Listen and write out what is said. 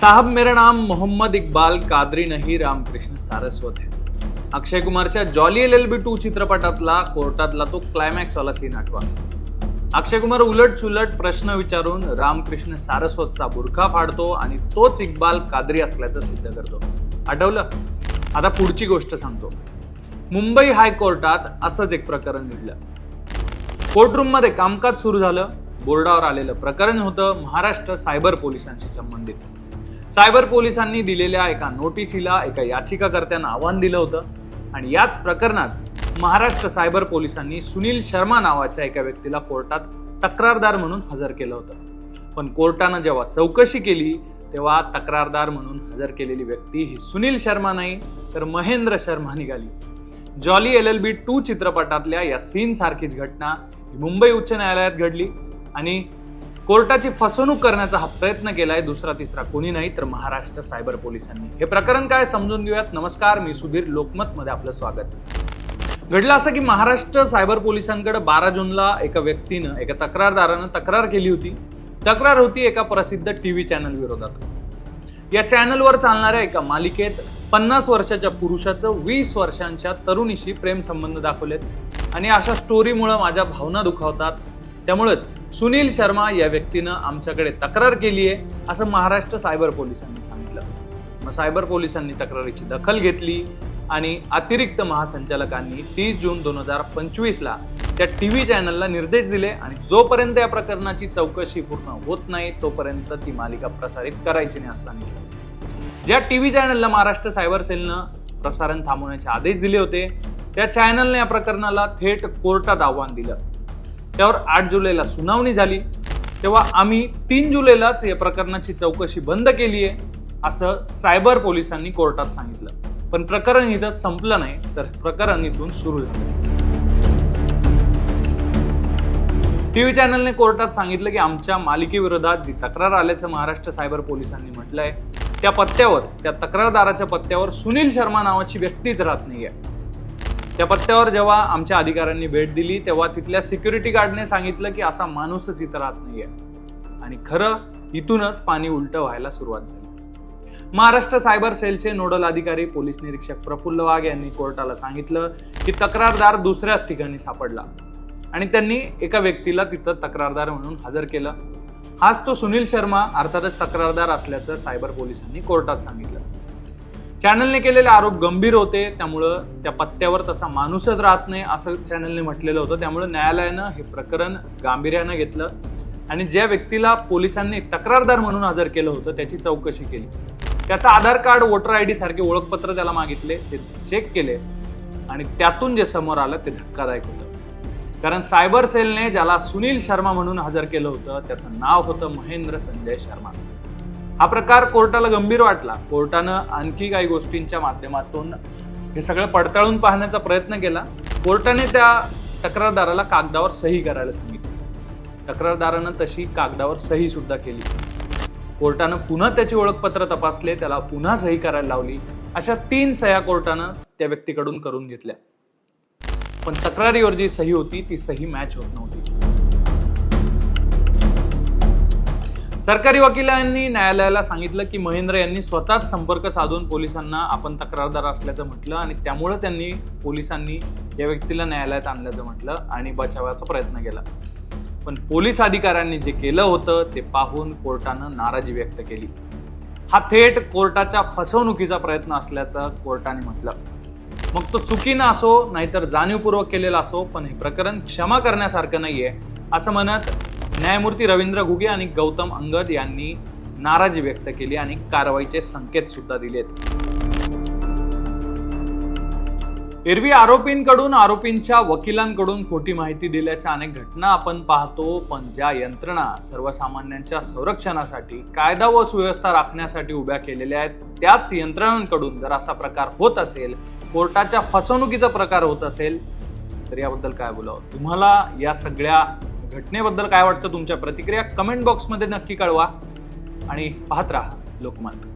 साहब मेरा नाम मोहम्मद इक्बाल कादरी नहीं रामकृष्ण सारस्वत है। Akshay कुमारच्या Jolly L L B two चित्रपटातला कोर्टातला तो क्लायमॅक्स वाला सीन आठवा. अक्षय कुमार उलट सुलट प्रश्न विचारून रामकृष्ण सारस्वतचा बुरखा फाडतो आणि तोच इक्बाल कादरी असल्याचं सिद्ध करतो. आठवलं? आता पुढची गोष्ट सांगतो. मुंबई हायकोर्टात असंच एक प्रकरण घडलं. कोर्टरूममध्ये कामकाज सुरू झालं बोर्डावर आलेलं प्रकरण होतं महाराष्ट्र सायबर पोलिसांशी संबंधित. सायबर पोलिसांनी दिलेल्या एका नोटिसीला एका याचिकाकर्त्यांना आव्हान दिलं होतं. आणि याच प्रकरणात महाराष्ट्र सायबर पोलिसांनी सुनील शर्मा नावाच्या एका व्यक्तीला कोर्टात तक्रारदार म्हणून हजर केलं होतं. पण कोर्टानं जेव्हा चौकशी केली तेव्हा तक्रारदार म्हणून हजर केलेली व्यक्ती ही सुनील शर्मा नाही तर महेंद्र शर्मा निघाली. Jolly L L B two चित्रपटातल्या या सीन सारखीच घटना ही मुंबई उच्च न्यायालयात घडली आणि कोर्टाची फसवणूक करण्याचा हा प्रयत्न केलाय दुसरा तिसरा कोणी नाही तर महाराष्ट्र सायबर पोलिसांनी. हे प्रकरण काय समजून घेऊयात? नमस्कार मी सुधीर लोकमत मध्ये आपलं स्वागत. घडलं असं की महाराष्ट्र सायबर पोलिसांकडे बारा जूनला एका व्यक्तीनं एका तक्रारदारानं तक्रार केली होती. तक्रार होती एका प्रसिद्ध टीव्ही चॅनल विरोधात. या चॅनलवर चालणाऱ्या एका मालिकेत पन्नास वर्षाच्या पुरुषाचं वीस वर्षांच्या तरुणीशी प्रेम संबंध दाखवलेत. आणि अशा स्टोरीमुळं माझ्या भावना दुखावतात. त्यामुळेच सुनील शर्मा या व्यक्तीनं आमच्याकडे तक्रार केली आहे असं महाराष्ट्र सायबर पोलिसांनी सांगितलं. मग सायबर पोलिसांनी तक्रारीची दखल घेतली आणि अतिरिक्त महासंचालकांनी तीस जून दोन हजार पंचवीसला त्या टी व्ही चॅनलला निर्देश दिले आणि जोपर्यंत या प्रकरणाची चौकशी पूर्ण होत नाही तोपर्यंत ती मालिका प्रसारित करायची नाही असं सांगितलं. ज्या टी व्ही चॅनलला महाराष्ट्र सायबर सेलनं प्रसारण थांबवण्याचे आदेश दिले होते त्या चॅनलने या प्रकरणाला थेट कोर्टात आव्हान दिलं. त्यावर आठ जुलैला सुनावणी झाली. तेव्हा आम्ही तीन जुलैलाच या प्रकरणाची चौकशी बंद केली आहे असं सायबर पोलिसांनी कोर्टात सांगितलं. पण प्रकरण इथं संपलं नाही तर प्रकरण इथून सुरू झालं. टीव्ही चॅनलने कोर्टात सांगितलं की आमच्या मालिकेविरोधात जी तक्रार आल्याचं महाराष्ट्र सायबर पोलिसांनी म्हटलंय त्या पत्त्यावर त्या तक्रारदाराच्या पत्त्यावर सुनील शर्मा नावाची व्यक्तीच राहत नाहीये. त्या पत्त्यावर जेव्हा आमच्या अधिकाऱ्यांनी भेट दिली तेव्हा तिथल्या सिक्युरिटी गार्डने सांगितलं की असा माणूसच इथं राहत नाहीये. आणि खरं इथूनच पाणी उलट व्हायला सुरुवात झाली. महाराष्ट्र सायबर सेलचे नोडल अधिकारी पोलीस निरीक्षक प्रफुल्ल वाघ यांनी कोर्टाला सांगितलं की तक्रारदार दुसऱ्याच ठिकाणी सापडला. आणि त्यांनी एका व्यक्तीला तिथं तक्रारदार म्हणून हजर केलं. हाच तो सुनील शर्मा अर्थातच तक्रारदार असल्याचं सायबर पोलिसांनी कोर्टात सांगितलं. चॅनलने केलेले आरोप गंभीर होते त्यामुळं त्या पत्त्यावर तसा माणूसच राहत नाही असं चॅनलने म्हटलेलं होतं. त्यामुळं न्यायालयानं हे प्रकरण गांभीर्यानं घेतलं आणि ज्या व्यक्तीला पोलिसांनी तक्रारदार म्हणून हजर केलं होतं त्याची चौकशी केली. त्याचं Aadhaar card voter I D सारखे ओळखपत्र त्याला मागितले ते चेक केले आणि त्यातून जे समोर आलं ते धक्कादायक होतं. कारण सायबर सेलने ज्याला सुनील शर्मा म्हणून हजर केलं होतं त्याचं नाव होतं महेंद्र संजय शर्मा. हा प्रकार कोर्टाला गंभीर वाटला. कोर्टानं आणखी काही गोष्टींच्या माध्यमातून हे सगळं पडताळून पाहण्याचा प्रयत्न केला. कोर्टाने त्या तक्रारदाराला कागदावर सही करायला सांगितली. तक्रारदारानं तशी कागदावर सही सुद्धा केली. कोर्टानं पुन्हा त्याची ओळखपत्र तपासले त्याला पुन्हा सही करायला लावली. अशा तीन सह्या कोर्टानं त्या व्यक्तीकडून करून घेतल्या. पण तक्रारीवर जी सही होती ती सही मॅच होत नव्हती. सरकारी वकिलांनी न्यायालयाला सांगितलं की महेंद्र यांनी स्वतःच संपर्क साधून पोलिसांना आपण तक्रारदार असल्याचं म्हटलं आणि त्यामुळं त्यांनी पोलिसांनी या व्यक्तीला न्यायालयात आणल्याचं म्हटलं आणि बचावाचा प्रयत्न केला. पण पोलीस अधिकाऱ्यांनी जे केलं होतं ते पाहून कोर्टानं नाराजी व्यक्त केली. हा थेट कोर्टाच्या फसवणुकीचा प्रयत्न असल्याचं कोर्टाने म्हटलं. मग तो चुकीनं असो नाहीतर जाणीवपूर्वक केलेला असो पण हे प्रकरण क्षमा करण्यासारखं नाहीये असं म्हणत न्यायमूर्ती रवींद्र घुगे आणि गौतम अंगद यांनी नाराजी व्यक्त केली आणि कारवाईचे संकेत सुद्धा दिलेत. एरवी आरोपींकडून आरोपींच्या वकिलांकडून खोटी माहिती दिल्याच्या अनेक घटना आपण पाहतो पण ज्या यंत्रणा सर्वसामान्यांच्या संरक्षणासाठी कायदा व सुव्यवस्था राखण्यासाठी उभ्या केलेल्या आहेत त्याच यंत्रणांकडून जर असा प्रकार होत असेल कोर्टाच्या फसवणुकीचा प्रकार होत असेल तर याबद्दल काय बोलावं? तुम्हाला या सगळ्या घटनेबद्दल काय वाटतं तुमच्या प्रतिक्रिया? कमेंट बॉक्समध्ये नक्की कळवा आणि पाहत राहा लोकमत.